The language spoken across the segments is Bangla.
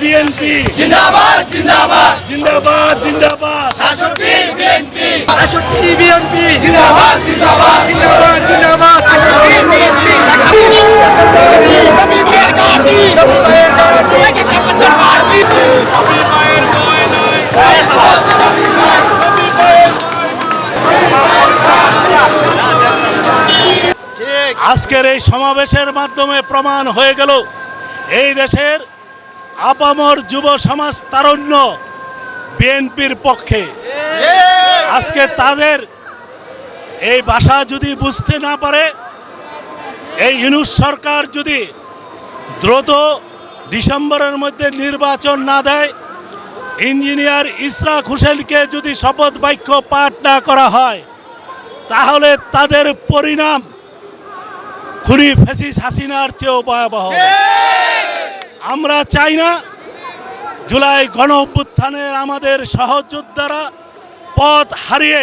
বিএনপি জিন্দাবাদ জিন্দাবাদ। জিন্দাবাদ জিন্দাবাদ। বিএনপি বিএনপি জিন্দাবাদ জিন্দাবাদ। জিন্দাবাদ জিন্দাবাদ। আজকের এই সমাবেশের মাধ্যমে প্রমাণ হয়ে গেল এই দেশের আপামর যুব সমাজ তারুণ্য বিএনপির পক্ষে। আজকে তাদের এই ভাষা যদি বুঝতে না পারে, এই ইউনুস সরকার যদি দ্রুত ডিসেম্বরের মধ্যে নির্বাচন না দেয়, ইঞ্জিনিয়ার ইসরাক হোসেনকে যদি শপথ বাক্য পাঠ না করা হয়, তাহলে তাদের পরিণাম খুনি ফেসিস হাসিনার চেয়েও ভয়াবহ আমরা চাই না। জুলাই গণ অভ্যুত্থানের আমাদের সহযোদ্ধারা পথ হারিয়ে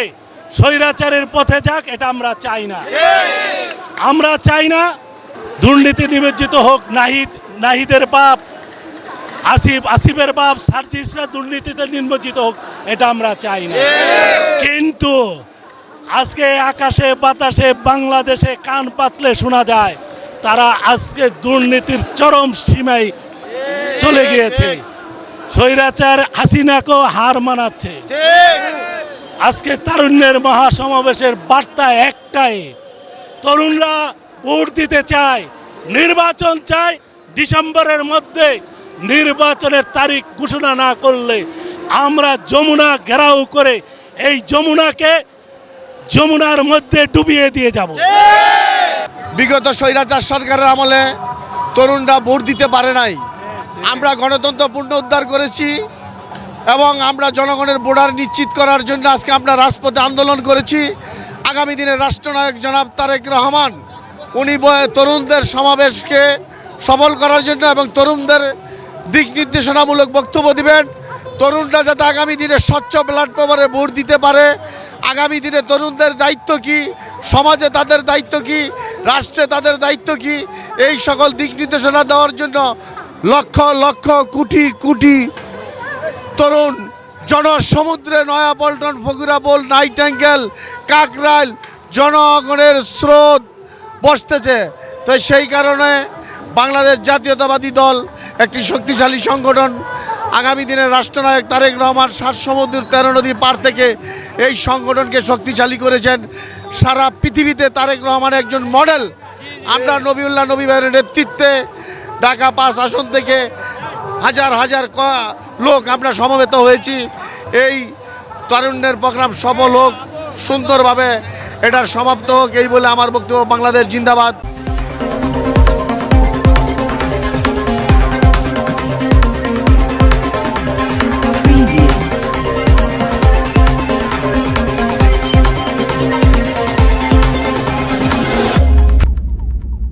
স্বৈরাচারের পথে যাক, এটা আমরা চাই না। আমরা চাই না দুর্নীতি নিমজ্জিত হোক, নাহিদ, নাহিদের বাপ, আসিফ, আসিফের বাপ, সার্জিসরা দুর্নীতিতে নিমজ্জিত হোক, এটা আমরা চাই না। কিন্তু আজকে আকাশে, বাতাসে, বাংলাদেশে কান পাতলে শোনা যায়, তারা আজকে দুর্নীতির চরম সীমায় চলে গিয়েছে। স্বৈরাচার হাসিনাকেও হার মানাচ্ছে। আজকে তারুণ্যের মহাসমাবেশের বার্তা একটাই তরুণরা ভোট দিতে চায় নির্বাচন চায় ডিসেম্বরের মধ্যে নির্বাচনের তারিখ ঘোষণা না করলে আমরা যমুনা ঘেরাও করে এই যমুনাকে যমুনার মধ্যে ডুবিয়ে দিয়ে যাব। বিগত স্বৈরাচার সরকারের আমলে তরুণরা ভোট দিতে পারে নাই। আমরা গণতন্ত্র পুনরুদ্ধার করেছি এবং আমরা জনগণের বোর্ডার নিশ্চিত করার জন্য আজকে আমরা রাজপথে আন্দোলন করেছি। আগামী দিনে রাষ্ট্রনায়ক জনাব তারেক রহমান, উনি তরুণদের সমাবেশকে সফল করার জন্য এবং তরুণদের দিক নির্দেশনামূলক বক্তব্য দিবেন। তরুণরা যাতে আগামী দিনে স্বচ্ছ প্ল্যাটফর্মে ভোট দিতে পারে। আগামী দিনে তরুণদের দায়িত্ব কি? সমাজে তাদের দায়িত্ব কি? রাষ্ট্রে তাদের দায়িত্ব কি? এই সকল দিক নির্দেশনা দেওয়ার জন্য লক্ষ লক্ষ, কোটি কোটি তরুণ জনসমুদ্রে নয়াপল্টন ফকিরাপোল নাইটাঙ্গেল কাকরাইল জনগণের স্রোত বসতেছে। তো সেই কারণে বাংলাদেশ জাতীয়তাবাদী দল, একটি শক্তিশালী সংগঠন, আগামী দিনে রাষ্ট্রনায়ক তারেক রহমান সাত সমুদ্র তেরো নদী পার থেকে এই সংগঠনকে শক্তিশালী করেছেন। সারা পৃথিবীতে তারেক রহমান একজন মডেল আমরা নবীউল্লাহ নবী ভাইয়ের নেতৃত্বে ঢাকা পাঁচ আসন থেকে হাজার হাজার ক- লোক আমরা সমবেত হয়েছি। এই তারুণ্যের প্রোগ্রাম সব লোক সুন্দরভাবে এটার সমাপ্ত হোক, এই বলে আমার বক্তব্য। বাংলাদেশ জিন্দাবাদ।